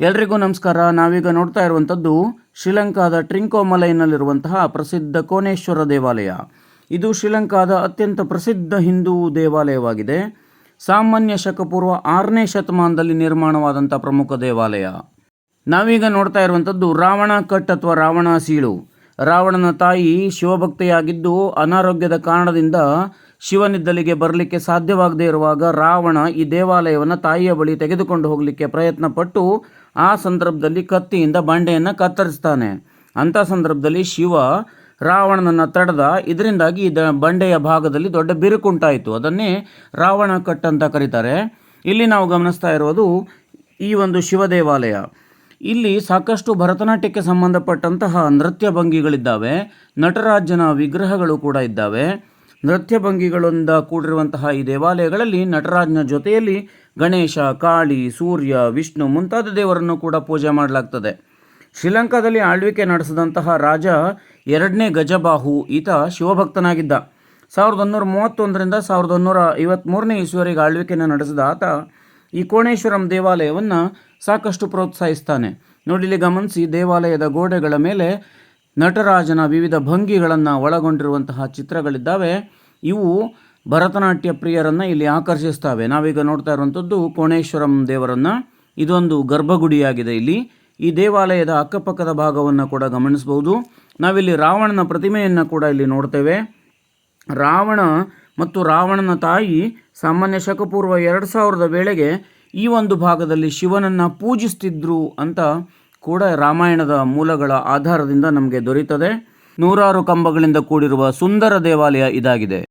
ಎಲ್ರಿಗೂ ನಮಸ್ಕಾರ. ನಾವೀಗ ನೋಡ್ತಾ ಇರುವಂಥದ್ದು ಶ್ರೀಲಂಕಾದ ಟ್ರಿಂಕೋಮಲೈನಲ್ಲಿರುವಂತಹ ಪ್ರಸಿದ್ಧ ಕೋಣೇಶ್ವರ ದೇವಾಲಯ. ಇದು ಶ್ರೀಲಂಕಾದ ಅತ್ಯಂತ ಪ್ರಸಿದ್ಧ ಹಿಂದೂ ದೇವಾಲಯವಾಗಿದೆ. ಸಾಮಾನ್ಯ ಶಕಪೂರ್ವ ಆರನೇ ಶತಮಾನದಲ್ಲಿ ನಿರ್ಮಾಣವಾದಂಥ ಪ್ರಮುಖ ದೇವಾಲಯ. ನಾವೀಗ ನೋಡ್ತಾ ಇರುವಂಥದ್ದು ರಾವಣ ಕಟ್ ಅಥವಾ ರಾವಣ ಸೀಳು. ರಾವಣನ ತಾಯಿ ಶಿವಭಕ್ತೆಯಾಗಿದ್ದು ಅನಾರೋಗ್ಯದ ಕಾರಣದಿಂದ ಶಿವನಿದ್ದಲಿಗೆ ಬರಲಿಕ್ಕೆ ಸಾಧ್ಯವಾಗದೇ ಇರುವಾಗ ರಾವಣ ಈ ದೇವಾಲಯವನ್ನು ತಾಯಿಯ ಬಳಿ ತೆಗೆದುಕೊಂಡು ಹೋಗಲಿಕ್ಕೆ ಪ್ರಯತ್ನ ಪಟ್ಟು ಆ ಸಂದರ್ಭದಲ್ಲಿ ಕತ್ತಿಯಿಂದ ಬಂಡೆಯನ್ನು ಕತ್ತರಿಸ್ತಾನೆ. ಅಂಥ ಸಂದರ್ಭದಲ್ಲಿ ಶಿವ ರಾವಣನನ್ನು ತಡೆದ. ಇದರಿಂದಾಗಿ ಈ ದ- ಬಂಡೆಯ ಭಾಗದಲ್ಲಿ ದೊಡ್ಡ ಬಿರುಕುಂಟಾಯಿತು ಅದನ್ನೇ ರಾವಣ ಕಟ್ ಅಂತ ಕರೀತಾರೆ. ಇಲ್ಲಿ ನಾವು ಗಮನಿಸ್ತಾ ಇರೋದು ಈ ಒಂದು ಶಿವ ದೇವಾಲಯ. ಇಲ್ಲಿ ಸಾಕಷ್ಟು ಭರತನಾಟ್ಯಕ್ಕೆ ಸಂಬಂಧಪಟ್ಟಂತಹ ನೃತ್ಯ ಭಂಗಿಗಳಿದ್ದಾವೆ. ನಟರಾಜನ ವಿಗ್ರಹಗಳು ಕೂಡ ಇದ್ದಾವೆ. ನೃತ್ಯ ಭಂಗಿಗಳಿಂದ ಕೂಡಿರುವಂತಹ ಈ ದೇವಾಲಯಗಳಲ್ಲಿ ನಟರಾಜ್ನ ಜೊತೆಯಲ್ಲಿ ಗಣೇಶ, ಕಾಳಿ, ಸೂರ್ಯ, ವಿಷ್ಣು ಮುಂತಾದ ದೇವರನ್ನು ಕೂಡ ಪೂಜೆ ಮಾಡಲಾಗ್ತದೆ. ಶ್ರೀಲಂಕಾದಲ್ಲಿ ಆಳ್ವಿಕೆ ನಡೆಸಿದಂತಹ ರಾಜ ಎರಡನೇ ಗಜಬಾಹು ಈತ ಶಿವಭಕ್ತನಾಗಿದ್ದ. ಸಾವಿರದ ಒಂದೂರ ಮೂವತ್ತೊಂದರಿಂದ ಸಾವಿರದ ಒಂದೂರ ಐವತ್ತ್ಮೂರನೇ ಇಸ್ವರಿಗೆ ಆಳ್ವಿಕೆಯನ್ನು ನಡೆಸಿದ ಆತ ಈ ಕೋಣೇಶ್ವರಂ ದೇವಾಲಯವನ್ನು ಸಾಕಷ್ಟು ಪ್ರೋತ್ಸಾಹಿಸ್ತಾನೆ. ನೋಡಿಲಿ ಗಮನಿಸಿ ದೇವಾಲಯದ ಗೋಡೆಗಳ ಮೇಲೆ ನಟರಾಜನ ವಿವಿಧ ಭಂಗಿಗಳನ್ನು ಒಳಗೊಂಡಿರುವಂತಹ ಚಿತ್ರಗಳಿದ್ದಾವೆ. ಇವು ಭರತನಾಟ್ಯ ಪ್ರಿಯರನ್ನು ಇಲ್ಲಿ ಆಕರ್ಷಿಸ್ತವೆ. ನಾವೀಗ ನೋಡ್ತಾ ಇರುವಂಥದ್ದು ಕೋಣೇಶ್ವರಂ ದೇವರನ್ನು. ಇದೊಂದು ಗರ್ಭಗುಡಿಯಾಗಿದೆ ಇಲ್ಲಿ. ಈ ದೇವಾಲಯದ ಅಕ್ಕಪಕ್ಕದ ಭಾಗವನ್ನು ಕೂಡ ಗಮನಿಸಬಹುದು. ನಾವಿಲ್ಲಿ ರಾವಣನ ಪ್ರತಿಮೆಯನ್ನು ಕೂಡ ಇಲ್ಲಿ ನೋಡ್ತೇವೆ. ರಾವಣ ಮತ್ತು ರಾವಣನ ತಾಯಿ ಸಾಮಾನ್ಯ ಶಕಪೂರ್ವ ಎರಡು ಸಾವಿರದ ವೇಳೆಗೆ ಈ ಒಂದು ಭಾಗದಲ್ಲಿ ಶಿವನನ್ನು ಪೂಜಿಸ್ತಿದ್ರು ಅಂತ ಕೂಡ ರಾಮಾಯಣದ ಮೂಲಗಳ ಆಧಾರದಿಂದ ನಮಗೆ ದೊರೀತದೆ. ನೂರಾರು ಕಂಬಗಳಿಂದ ಕೂಡಿರುವ ಸುಂದರ ದೇವಾಲಯ ಇದಾಗಿದೆ.